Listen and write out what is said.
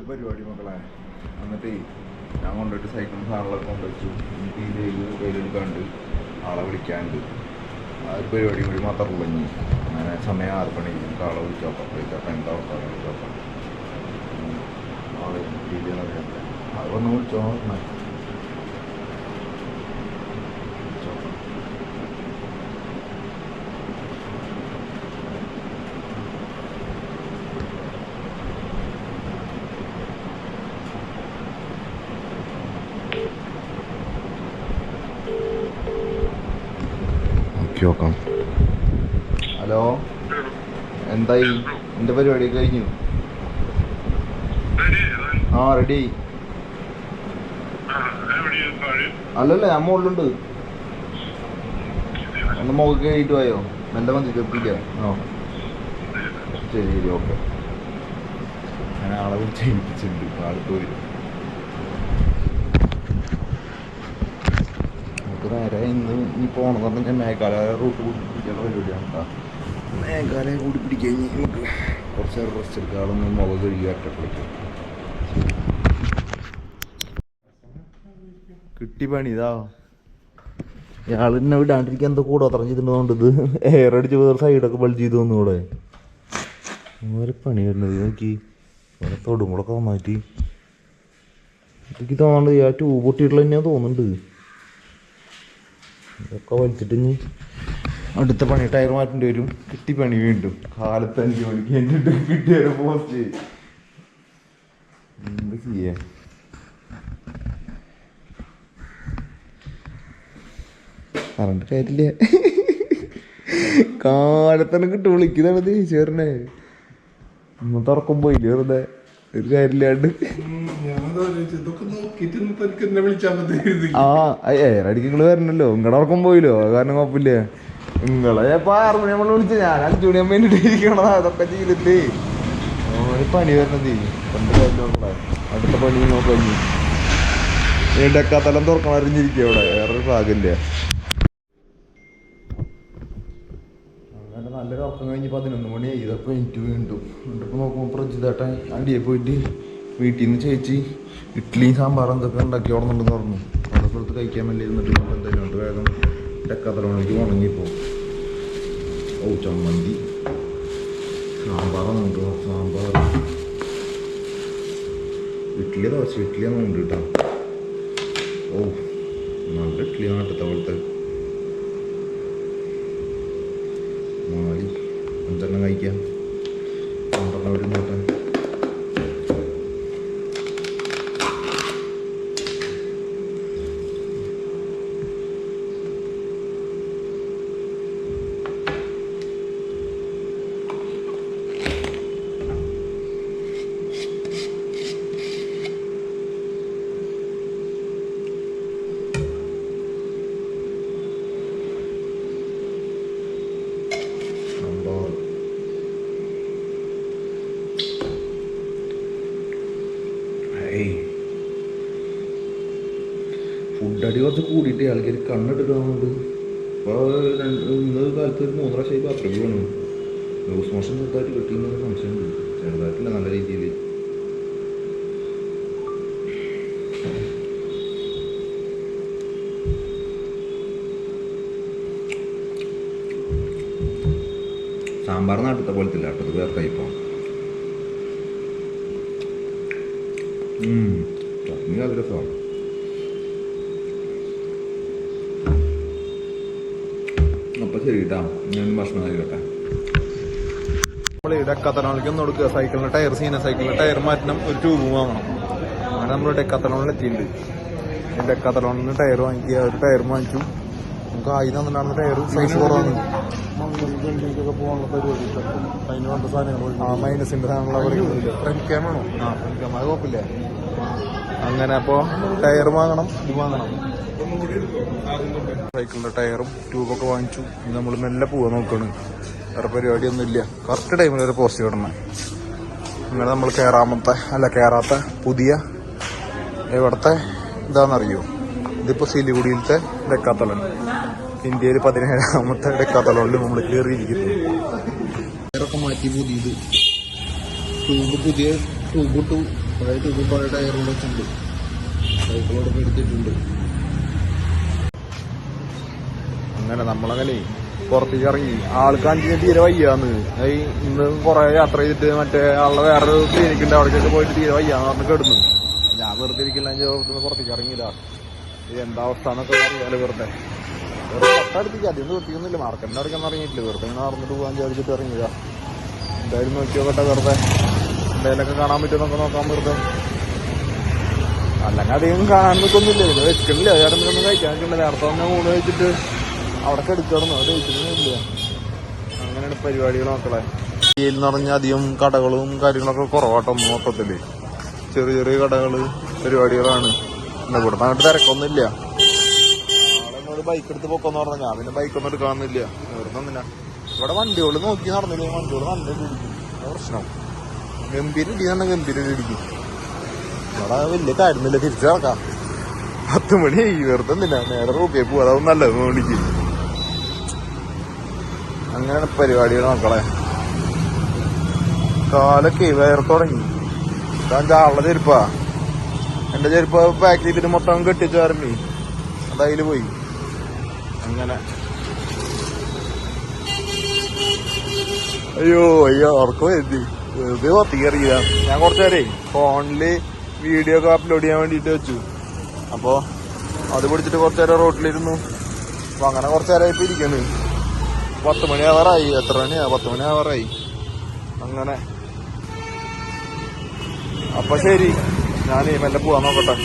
First പരിപാടി മക്കളെ. എന്നിട്ട് ഞാൻ കൊണ്ടുപോയിട്ട് സൈക്കിളും സാധനങ്ങളൊക്കെ കൊണ്ടുവച്ചു. എനിക്ക് ഈ വെയിൽ വെയിലെടുക്കാണ്ട് ആളെ വിളിക്കാണ്ട്. ആ ഒരു പരിപാടി കൂടി മാത്രം ഉള്ളഞ്ഞി അങ്ങനെ സമയം ആറ് മണി. എനിക്ക് ആളെ വിളിച്ചോക്കാം. വിളിച്ചോക്കാം. എന്താ നോക്കാം ഉം. ആളെ അറിയാം അത് വന്ന്. വിളിച്ച് നോക്കാം. നോക്കി നോക്കാം. ഹലോ? എന്തായി? എന്റെ പരിപാടി? കഴിഞ്ഞു? ആ റെഡി. അല്ലല്ല ഞാൻ മുകളിലുണ്ട് ഒന്ന് മുകളിൽ കഴിഞ്ഞിട്ട് പോയോ? എന്റെ മന്ത്രി എത്തില്ല ആ. ശരി ശരി ഓക്കെ. ഞാൻ ആളെ വിളിച്ച് ഏൽപ്പിച്ചിട്ടുണ്ട്. ആൾക്ക് വരും നമുക്ക് നേരെ ഇന്ന് ഈ പോകണമെന്ന് പറഞ്ഞാൽ മേഘാലയ റൂട്ട് കൂടി പിടിക്കാനുള്ള പരിപാടിയാണ് കേട്ടോ. മേഘാലയ കൂടി പിടിക്കഴിഞ്ഞ് നമുക്ക് കുറച്ച് നേരം റെസ്റ്റ് എടുക്കാം. ആളൊന്ന് മുഖം കഴുകി അറ്റപ്പളിക്കും കിട്ടി പണി ഇതാ. ഇയാൾ എന്നെ വിടാണ്ടിരിക്കാൻ എന്തോ കൂടെ തറഞ്ഞിട്ടുണ്ടോണ്ട് ഇത്. എയർ അടിച്ച് വേറെ സൈഡൊക്കെ ബൾജ് ചെയ്ത് വന്നു കൂടെ ഒരു പണി വരുന്നത് നോക്കി. ഓരോ തൊടും കൂടെ ഒക്കെ മാറ്റി എനിക്ക് തോന്നുന്നുണ്ട് ആ ട്യൂബ് പൊട്ടിയിട്ടുള്ള തന്നെയാ തോന്നുന്നുണ്ട്. ഇതൊക്കെ വലിച്ചിട്ട് ഇനി അടുത്ത പണി ടയർ മാറ്റേണ്ടി വരും. കിട്ടി പണി വീണ്ടും. കാലത്ത് അഞ്ച് മണിക്ക് എന്നിട്ട് കിട്ടിയ പോസ്റ്റ് എന്ത് ചെയ്യാ? പറഞ്ഞിട്ട് കാര്യമില്ല കാലത്തന്നെ കിട്ടും വിളിക്കുന്നതാണ് ദേഷ്യം ഇന്ന് തുറക്കും പോയില്ല വെറുതെ? ഒരു കാര്യമില്ലാണ്ട്. ആ വരണല്ലോ നിങ്ങളുടെ ഉറക്കം പോയില്ലോ? കാരണം കുഴപ്പമില്ല നിങ്ങളെ ഇപ്പൊ ആറ് മണി നമ്മൾ വിളിച്ച ഞാൻ അഞ്ചു വേണ്ടിട്ട് ഇരിക്കണതാ. അതൊക്കെ ചെയ്തിട്ടേ. ഓന് പണി വരണത്. അടുത്ത പണി നോക്കഞ്ഞു ഡക്കാത്തലം തുറക്കണം അറിഞ്ഞിരിക്കുക അവിടെ. വേറൊരു ഭാഗമില്ല. നല്ലൊരു ഉറക്കം കഴിഞ്ഞ് പതിനൊന്ന് മണി ഇതൊക്കെ എനിക്ക് വീണ്ടും. എന്നിട്ടിപ്പോൾ നോക്കുമ്പോൾ പ്രജിതേട്ടൻ അടിയെ പോയിട്ട്? വീട്ടിൽ നിന്ന് ചേച്ചി ഇഡ്ഡലിയും സാമ്പാറും എന്തൊക്കെ ഉണ്ടാക്കി ഓടുന്നുണ്ടെന്ന് പറഞ്ഞു. അതൊക്കെ എടുത്ത് കഴിക്കാൻ വേണ്ടി ഇരുന്നിട്ട് നമ്മൾ എന്തായാലും വേഗം ഡക്കാത്തലോണേക്ക് ഉണങ്ങിപ്പോ ഓ ചമ്മന്തി. സാമ്പാറാണ് കേട്ടോ സാമ്പാർ. ഇഡ്ഡലി ദോശ ഇഡ്ഡലിയാണ് ഉണ്ട് കേട്ടോ. ഓ നല്ല ഇഡ്ഡലി നാട്ടത്തെ പോലത്തെ നാല് അഞ്ചെണ്ണം കഴിക്കാം. രണ്ടെണ്ണം ഒരു നോട്ടെ കുറച്ച് കൂടിയിട്ട് ആൾക്കാർ കണ്ണെടുക്കാറുണ്ട് ഇന്ന കാലത്ത് ഒരു മൂന്ന് പ്രാവശ്യമായി അത്രയ്ക്ക് വേണം. ലൂസ് മോഷൻ ചെറുതായിട്ട് കിട്ടിയെന്ന് സംശയമുണ്ട് ചെറുതായിട്ടില്ല നല്ല രീതിയിൽ. സാമ്പാർ നാട്ടത്തെ പോലത്തെ ഇല്ല കേട്ടോ വേറെ ടൈപ്പാണ് ചട്നി അത് രസമാണ് ശരി കേട്ടാ ഞാൻ ഭക്ഷണം കഴിക്കട്ടെ. നമ്മൾ ഡെക്കത്തലോണിലേക്ക് ഒന്ന് കൊടുക്കുക. സൈക്കിളിന്റെ ടയർ സീന. സൈക്കിളിന്റെ ടയർ മാറ്റണം. ഒരു ട്യൂബ് വാങ്ങണം. അങ്ങനെ നമ്മൾ ഡെക്കത്തലോണിൽ എത്തിയിട്ടുണ്ട്. നിന്ന് ടയർ വാങ്ങിക്കുക. ഒരു ടയർ വാങ്ങിച്ചു നമുക്ക് ആയി തന്നിട്ടാണ് ടയർ സൈസ് കുറവാണ്. ആ മൈനസിന്റെ സാധനങ്ങളൊക്കെ വേണോ ആ ഫ്രണ്ട് ക്യാമറ കുഴപ്പമില്ല. അങ്ങനെ അപ്പോ ടയർ വാങ്ങണം. ഇത് വാങ്ങണം സൈക്കിളിന്റെ ടയറും ട്യൂബൊക്കെ വാങ്ങിച്ചു. ഇനി നമ്മൾ മെല്ലെ പോവാൻ നോക്കാണ്. വേറെ പരിപാടിയൊന്നും ഇല്ല. കറക്റ്റ് ടൈമിൽ ഒരു പോസ്റ്റ് കിടണം അങ്ങനെ നമ്മൾ കയറാമത്തെ അല്ല കയറാത്ത പുതിയ എവിടത്തെ ഇതാണെന്നറിയോ? ഇതിപ്പോ സിലിഗുഡിയിലത്തെ ഡെക്കാത്തളൻ. ഇന്ത്യയിൽ പതിനേഴാമത്തെ ഡെക്കാത്തളോണിൽ നമ്മൾ കയറിയിരിക്കുന്നു ടയറൊക്കെ മാറ്റി പുതിയത്. ട്യൂബ് പുതിയ ട്യൂബ് ഇട്ടു. പഴയ ട്യൂബിൽ പഴയ ടയറും കൂടെ വെച്ചിട്ടുണ്ട്. സൈക്കിളോടെ എടുത്തിട്ടുണ്ട്. അങ്ങനെ നമ്മളങ്ങനെ പുറത്തേക്ക് ഇറങ്ങി ആൾക്ക് അഞ്ചിന് തീരെ വയ്യാന്ന്. ഈ ഇന്ന് കുറെ യാത്ര ചെയ്തിട്ട് മറ്റേ ആളുടെ വേറൊരു ക്ലിനിക്കുണ്ട് അവിടേക്കൊക്കെ പോയിട്ട് തീരെ വയ്യാന്ന് പറഞ്ഞ് കിടന്നു. ഞാൻ വെറുതെ ഇരിക്കില്ല പുറത്തേക്ക് ഇറങ്ങിയില്ല ഇത് എന്താ അവസ്ഥ എന്നൊക്കെ അറിയാലോ വെറുതെ. തൊട്ടടുത്തേക്ക് അധികം നിർത്തിയൊന്നുമില്ല. മാർക്കറ്റിന്റെ അടക്കം ഇറങ്ങിയിട്ടില്ല. വെറുതെ ഇങ്ങനെ നടന്നിട്ട് പോകാൻ വിചാരിച്ചിട്ട് ഇറങ്ങിയതാ. എന്തായാലും നോക്കി നോക്കട്ടെ വെറുതെ. എന്തായാലൊക്കെ കാണാൻ പറ്റുമെന്നൊക്കെ നോക്കാൻ വെറുതെ. അല്ലെങ്കിൽ അധികം കാണാൻ നിൽക്കൊന്നുമില്ല ഇത് വെച്ചിട്ടില്ല. ചേട്ടൻ ഒന്നും കഴിക്കാൻ നിൽക്കില്ല നേരത്തെ തന്നെ ഊണ് കഴിച്ചിട്ട് അവിടെ കെടുക്കണം അത് കഴിച്ചിട്ടില്ല അങ്ങനെയാണ് പരിപാടികൾ മക്കളെ. ഇന്ത്യയിൽ എന്ന് പറഞ്ഞാൽ അധികം കടകളും കാര്യങ്ങളൊക്കെ കുറവാട്ടോ മൊത്തത്തിൽ. ചെറിയ ചെറിയ കടകൾ പരിപാടികളാണ്. പിന്നെ ഇവിടെ അങ്ങോട്ട് തിരക്കൊന്നുമില്ല. എന്നോട് ബൈക്ക് എടുത്ത് പൊക്കെന്ന് പറഞ്ഞാൽ ഞാൻ പിന്നെ ബൈക്കൊന്നും എടുക്കാനൊന്നുമില്ല. വെറുതെ ഇവിടെ വണ്ടികൾ നോക്കി നടന്നില്ല? വണ്ടികൾ നല്ല പ്രശ്നം. ഗംഭീര ഇടി ഗംഭീര ഇടിക്കും. ഇവിടെ വലിയ തിരിച്ചു നടക്കാം. പത്ത് മണി വെറുതെ എന്തിനാ നേരെ റൂപ്പിയെ പോവാ അതാവും നല്ലത് മണിക്ക്. അങ്ങനെയാണ് പരിപാടികൾ മക്കളെ. കാലൊക്കെ വേറെ തുടങ്ങി. ഞാൻ ചാളുടെ ചെരുപ്പാ. എന്റെ ചെരുപ്പ് പാക്ക് ചെയ്തിട്ട് മൊത്തം കെട്ടിച്ചു ആരമ്പി അതതിൽ പോയി. അങ്ങനെ. അയ്യോ അയ്യോ ഉറക്കം വരുത്തി പുറത്തേക്ക് അറിയില്ല ഞാൻ കുറച്ചു നേരേ ഫോണിൽ വീഡിയോ ഒക്കെ അപ്ലോഡ് ചെയ്യാൻ വേണ്ടിട്ട് വെച്ചു. അപ്പോ അത് പിടിച്ചിട്ട് കുറച്ചു നേരം റോട്ടിലിരുന്നു അപ്പൊ അങ്ങനെ കുറച്ചു നേരം ഇപ്പൊ ഇരിക്കുന്നു. പത്ത് മണി ആവാറായി എത്ര മണിയാ? പത്ത് മണി ആവാറായി അങ്ങനെ. അപ്പൊ ശരി. ഞാൻ മെല്ലെ പോവാൻ നോക്കട്ടെ.